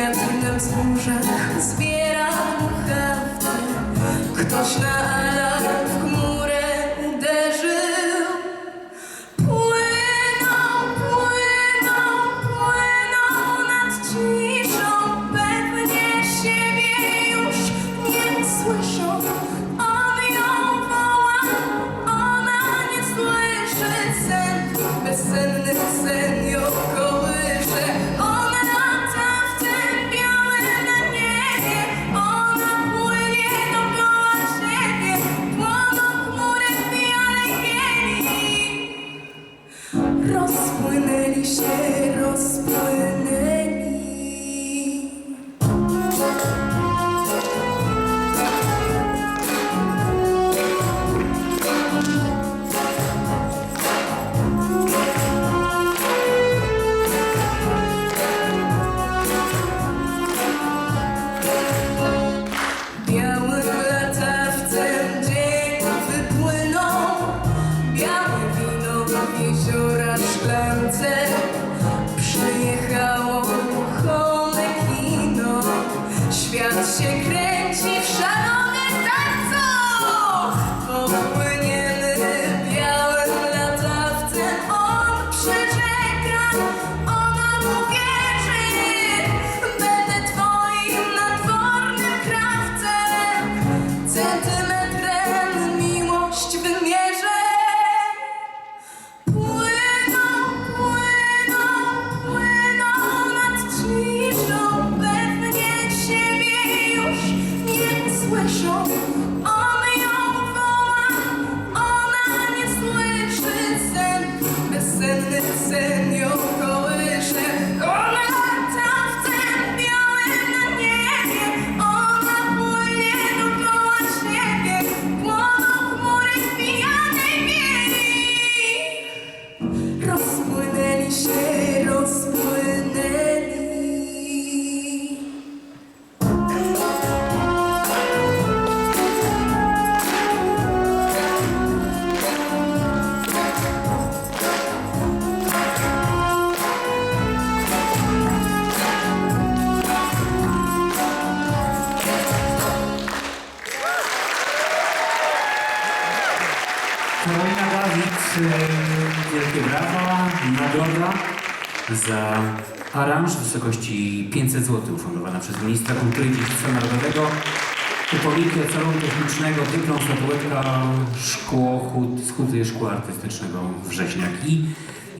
wiatr na wzgórzach zbiera muchawkę. Ktoś na alarm w chmurę uderzył. Płyną, płyną, płyną nad ciszą. Pewnie siebie już nie słyszą. Ro planted. Nie Karolina Dawid, y, wielkie brawa, nagroda za aranż w wysokości 500 zł ufundowana przez Ministra Kultury i Dziedzictwa Narodowego. Upominki od salonu technicznego, dyplom, statuetka, szkło, z huty szkła artystycznego Wrześniak i